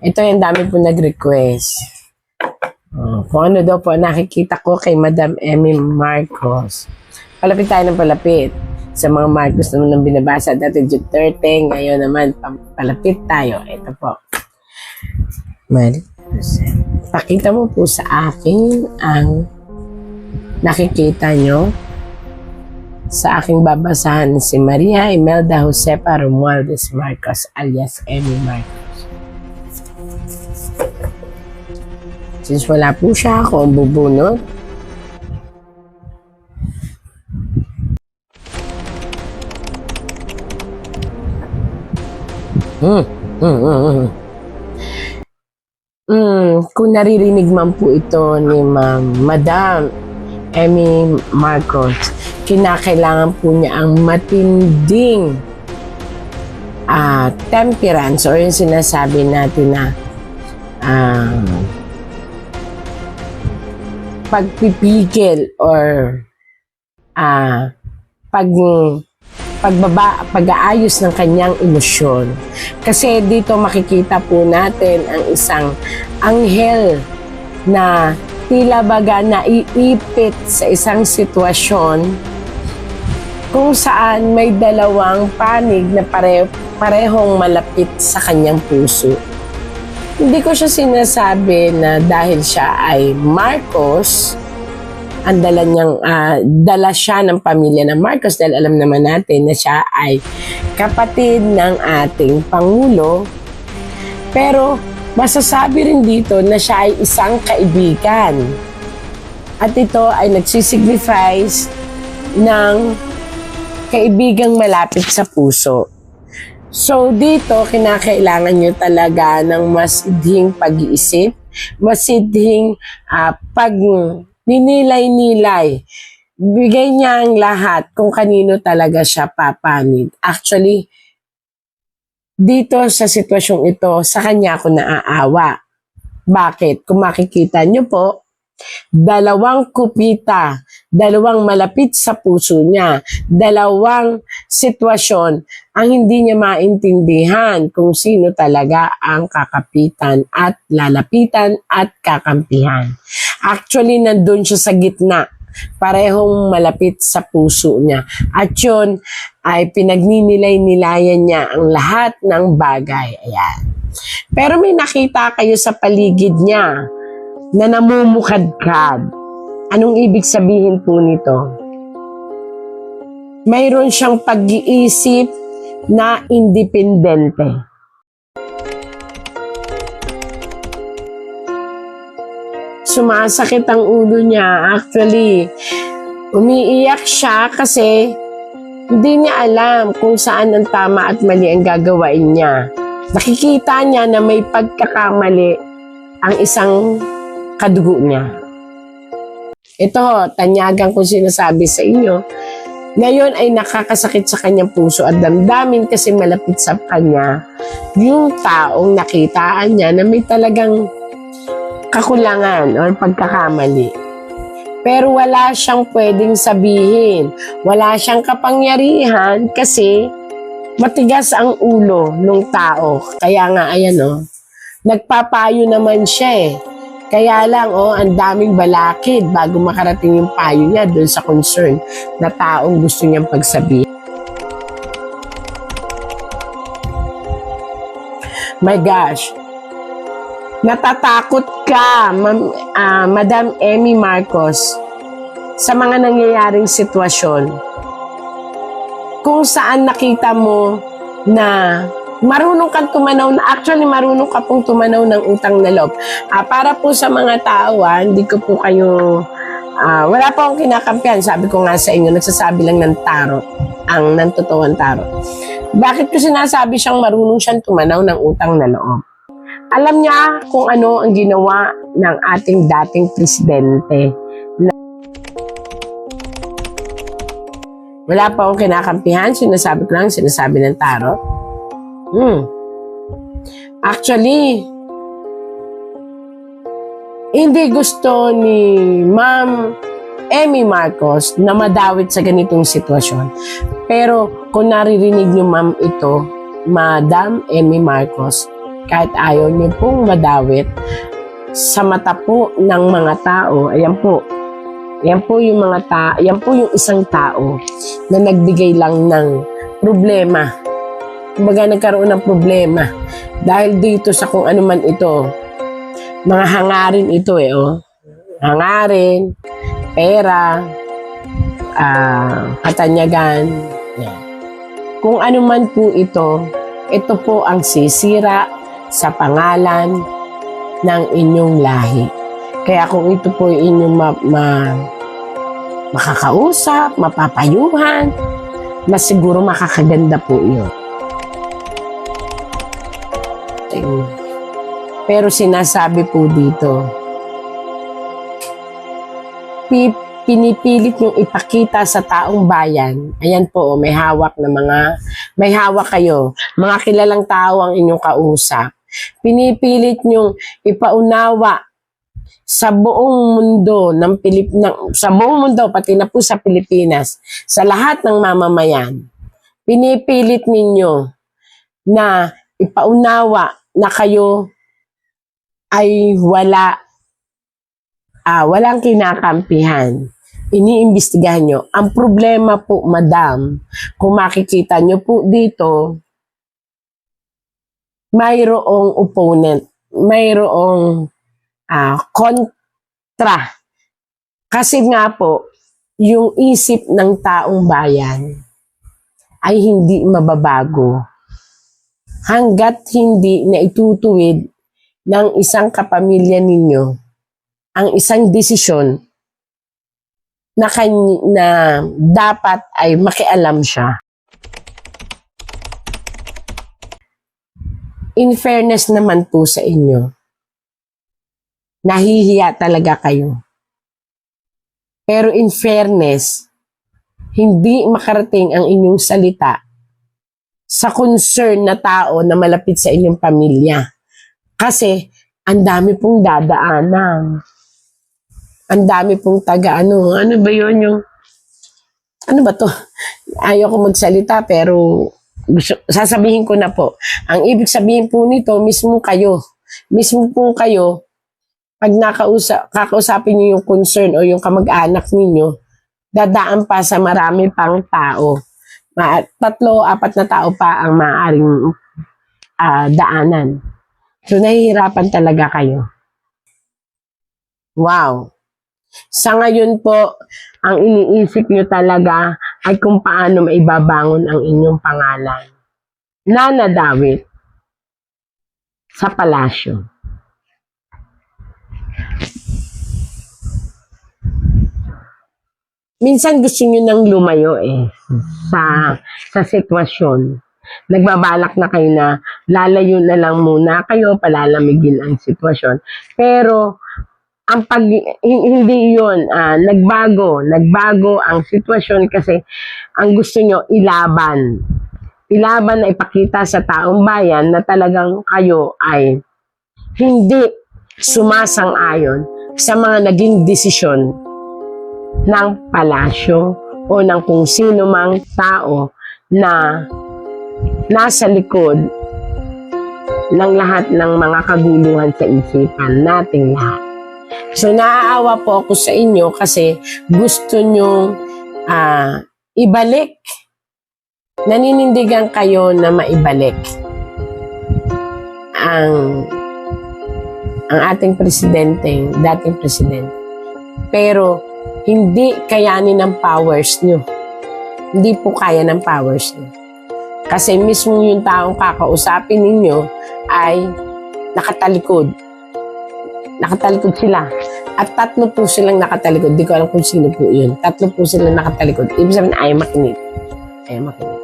Ito yung dami po nag-request. Oh, kung ano daw po nakikita ko kay Madam Emmy Marcos. Palapit tayo ng palapit sa mga Marcos naman ng binabasa dati Duterte. Ngayon naman, palapit tayo. Ito po. Mari. Pakita mo po sa akin ang nakikita nyo sa aking babasahan si Maria Imelda Josepa Romualdez Marcos alias Emmy Marcos. Since wala po siya, ako ang bubunot. Hmm. Hmm, hmm, hmm. Hmm, kung naririnig man po ito ni Ma'am, Madam Emmy Marcos, kinakailangan po niya ang matinding ah temperance or yung sinasabi natin na ah, pagpipigil or ah pag pagbaba pag-aayos ng kanyang emosyon. Kasi dito makikita po natin ang isang anghel na tila baga naiipit sa isang sitwasyon kung saan may dalawang panig na pare, parehong malapit sa kanyang puso. Hindi ko siya sinasabi na dahil siya ay Marcos, ang dala niyang ah, dala siya ng pamilya ng Marcos dahil alam naman natin na siya ay kapatid ng ating Pangulo. Pero masasabi rin dito na siya ay isang kaibigan. At ito ay nagsisignifies ng kaibigang malapit sa puso. So dito, kinakailangan nyo talaga ng masidhing pag-iisip, masidhing ah, pag ninilay-nilay. Bigay niya ang lahat kung kanino talaga siya papanid. Actually, dito sa sitwasyong ito, sa kanya ako naaawa. Bakit? Kung makikita nyo po, dalawang kupita, dalawang malapit sa puso niya, dalawang sitwasyon ang hindi niya maintindihan kung sino talaga ang kakapitan at lalapitan at kakampihan. Actually, nandun siya sa gitna. Parehong malapit sa puso niya. At yun ay pinagninilay-nilayan niya ang lahat ng bagay. Ayan. Pero may nakita kayo sa paligid niya na namumukadkad. Anong ibig sabihin po nito? Mayroon siyang pag-iisip na independente. Sumasakit ang ulo niya. Actually, umiiyak siya kasi hindi niya alam kung saan ang tama at mali ang gagawain niya. Nakikita niya na may pagkakamali ang isang kadugo niya. Ito, tanyagan ko sinasabi sa inyo. Ngayon ay nakakasakit sa kanyang puso at damdamin kasi malapit sa kanya yung taong nakitaan niya na may talagang kakulangan or pagkakamali. Pero wala siyang pwedeng sabihin. Wala siyang kapangyarihan kasi matigas ang ulo ng tao. Kaya nga, ayan o, nagpapayo naman siya eh. Kaya lang, oh, ang daming balakid bago makarating yung payo niya doon sa concern na taong gusto niyang pagsabihin. My gosh, natatakot ka, Ma'am- ah, Madam Emmy Marcos, sa mga nangyayaring sitwasyon. Kung saan nakita mo na marunong kang tumanaw na actually marunong ka pong tumanaw ng utang na loob. Ah, para po sa mga tao, ah, hindi ko po kayo ah, wala po akong kinakampihan. Sabi ko nga sa inyo, nagsasabi lang ng tarot, ang ng tarot. Bakit ko sinasabi siyang marunong siyang tumanaw ng utang na loob? Alam niya kung ano ang ginawa ng ating dating presidente. Wala pa akong kinakampihan, sinasabi ko lang, sinasabi ng tarot. Hmm. Actually, hindi gusto ni Ma'am Emmy Marcos na madawit sa ganitong sitwasyon. Pero kung naririnig niyo ma'am ito, Madam Emmy Marcos, kahit ayaw niyo pong madawit sa mata po ng mga tao, ayan po, yan po yung mga ta, yan po yung isang tao na nagbigay lang ng problema. Kumbaga nagkaroon ng problema dahil dito sa kung ano man ito. Mga hangarin ito eh, oh. Hangarin, pera, ah, katanyagan. Yan. Kung ano man po ito, ito po ang sisira sa pangalan ng inyong lahi. Kaya kung ito po inyong ma- ma- makakausap, mapapayuhan, mas siguro makakaganda po yun. Pero sinasabi po dito, pi- pinipilit yung ipakita sa taong bayan. Ayan po, oh, may hawak na mga, may hawak kayo. Mga kilalang tao ang inyong kausap. Pinipilit yung ipaunawa sa buong mundo ng Pilip ng, sa buong mundo pati na po sa Pilipinas sa lahat ng mamamayan pinipilit ninyo na ipaunawa na kayo ay wala ah, walang kinakampihan iniimbestigahan nyo. Ang problema po, madam, kung makikita nyo po dito, mayroong opponent, mayroong ah, kontra. Kasi nga po, yung isip ng taong bayan ay hindi mababago hanggat hindi na itutuwid ng isang kapamilya ninyo ang isang desisyon na, na dapat ay makialam siya. In fairness naman po sa inyo, nahihiya talaga kayo. Pero in fairness, hindi makarating ang inyong salita sa concern na tao na malapit sa inyong pamilya. Kasi, ang dami pong dadaanan. Ang dami pong taga ano. Ano ba yun yung... Ano ba to? Ayaw ko magsalita pero sasabihin ko na po. Ang ibig sabihin po nito, mismo kayo. Mismo po kayo, pag nakausap, kakausapin niyo yung concern o yung kamag-anak ninyo, dadaan pa sa marami pang tao. Ma tatlo, apat na tao pa ang maaaring ah, daanan. So, nahihirapan talaga kayo. Wow. Sa ngayon po, ang iniisip nyo talaga ay kung paano maibabangon ang inyong pangalan. Nanadawit sa palasyo. minsan gusto nyo nang lumayo eh sa sa sitwasyon. Nagbabalak na kayo na lalayo na lang muna kayo, palalamigin ang sitwasyon. Pero ang pag hin- hindi 'yon nagbago, nagbago ang sitwasyon kasi ang gusto nyo ilaban. Ilaban na ipakita sa taong bayan na talagang kayo ay hindi sumasang-ayon sa mga naging desisyon ng palasyo o ng kung sino mang tao na nasa likod ng lahat ng mga kaguluhan sa isipan nating lahat. So naaawa po ako sa inyo kasi gusto nyo ah, ibalik. Naninindigan kayo na maibalik ang ang ating presidente, dating presidente. Pero hindi kayanin ng powers nyo. Hindi po kaya ng powers nyo. Kasi mismo yung taong kakausapin ninyo ay nakatalikod. Nakatalikod sila. At tatlo po silang nakatalikod. Di ko alam kung sino po yun. Tatlo po silang nakatalikod. Ibig sabihin, ayaw makinig. Ayaw makinig.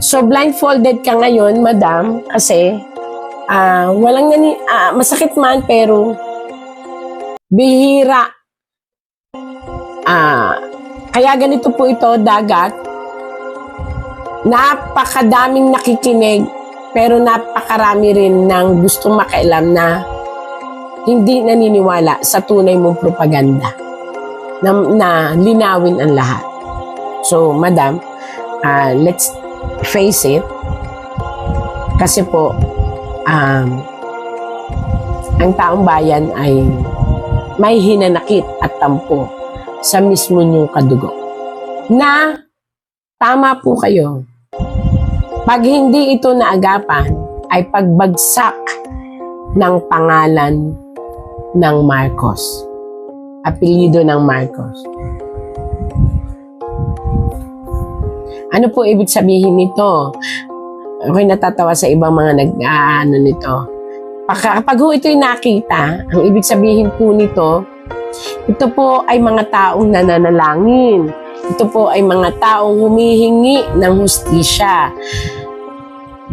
So, blindfolded ka ngayon, madam, kasi ah walang nani, ah, masakit man, pero bihira. Ah, kaya ganito po ito, dagat. Napakadaming nakikinig, pero napakarami rin ng gustong makailam na hindi naniniwala sa tunay mong propaganda na, na linawin ang lahat. So, madam, ah, let's face it, Kasi po, um, ang taong bayan ay may hinanakit at tampo sa mismo niyong kadugo. Na tama po kayo. Pag hindi ito naagapan, ay pagbagsak ng pangalan ng Marcos. Apelido ng Marcos. Ano po ibig sabihin nito? Ako'y natatawa sa ibang mga nag ano nito. Ho ito'y nakita, ang ibig sabihin po nito, ito po ay mga taong nananalangin. Ito po ay mga taong humihingi ng hustisya.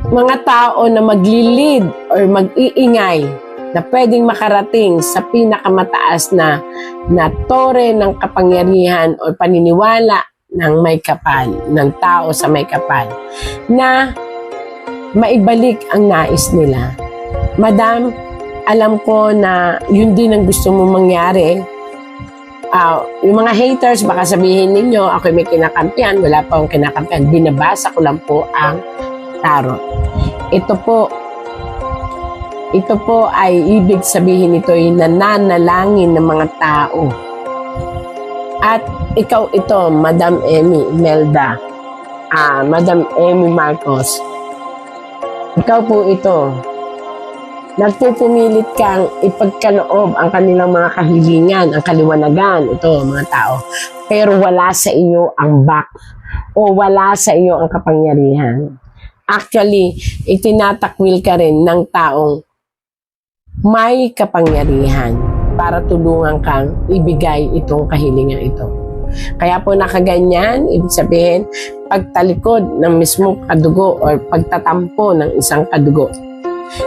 Mga tao na maglilid or mag-iingay na pwedeng makarating sa pinakamataas na na tore ng kapangyarihan o paniniwala ng may kapal, ng tao sa may kapal, na maibalik ang nais nila. Madam, alam ko na yun din ang gusto mo mangyari. Ah, yung mga haters, baka sabihin ninyo, ako may kinakampihan, wala pa akong kinakampihan. Binabasa ko lang po ang tarot. Ito po, ito po ay ibig sabihin ito ay nananalangin ng mga tao. At ikaw ito, Madam Emmy Melda, ah, Madam Emmy Marcos, ikaw po ito, nagpupumilit kang ipagkaloob ang kanilang mga kahilingan, ang kaliwanagan, ito mga tao. Pero wala sa iyo ang back o wala sa iyo ang kapangyarihan. Actually, itinatakwil ka rin ng taong may kapangyarihan para tulungan kang ibigay itong kahilingan ito. Kaya po nakaganyan, ibig sabihin, pagtalikod ng mismong kadugo o pagtatampo ng isang kadugo.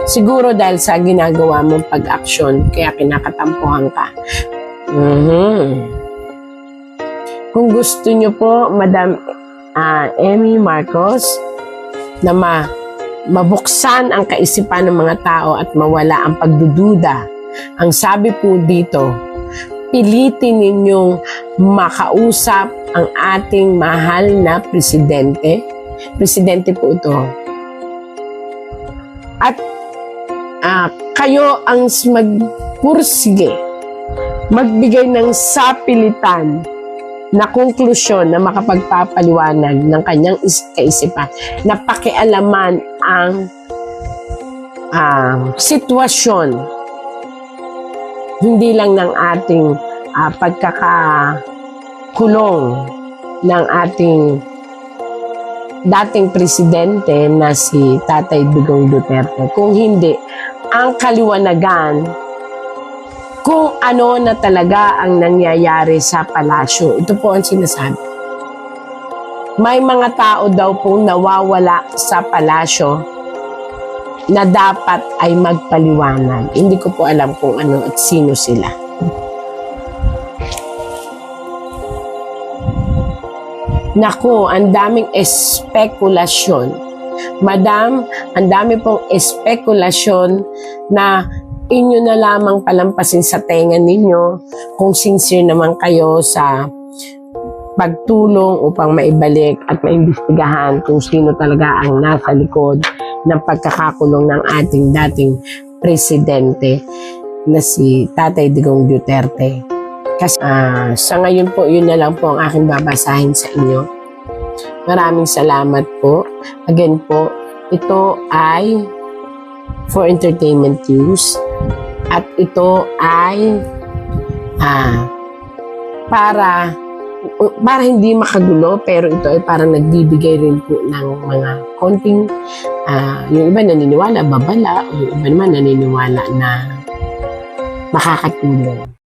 Siguro dahil sa ginagawa mong pag-aksyon, kaya kinakatampuhan ka. Mhm. Kung gusto nyo po, Madam ah, Emmy Marcos, na ma mabuksan ang kaisipan ng mga tao at mawala ang pagdududa. Ang sabi po dito, pilitin ninyong makausap ang ating mahal na presidente. Presidente po ito. At ah, kayo ang magpursige, magbigay ng sapilitan na konklusyon na makapagpapaliwanag ng kanyang is- kaisipan na pakialaman ang ah, sitwasyon hindi lang ng ating ah, pagkakakulong ng ating dating presidente na si Tatay Digong Duterte. Kung hindi, ang kaliwanagan kung ano na talaga ang nangyayari sa palasyo. Ito po ang sinasabi. May mga tao daw pong nawawala sa palasyo na dapat ay magpaliwanag. Hindi ko po alam kung ano at sino sila. Naku, ang daming espekulasyon. Madam, ang dami pong espekulasyon na inyo na lamang palampasin sa tenga ninyo kung sincere naman kayo sa pagtulong upang maibalik at maimbestigahan kung sino talaga ang nasa likod ng pagkakakulong ng ating dating presidente na si Tatay Digong Duterte. Kasi ah, sa ngayon po, yun na lang po ang aking babasahin sa inyo. Maraming salamat po. Again po, ito ay for entertainment use at ito ay ah, para para hindi makagulo pero ito ay parang nagbibigay rin po ng mga konting ah, yung iba naniniwala babala yung iba naman naniniwala na makakatulong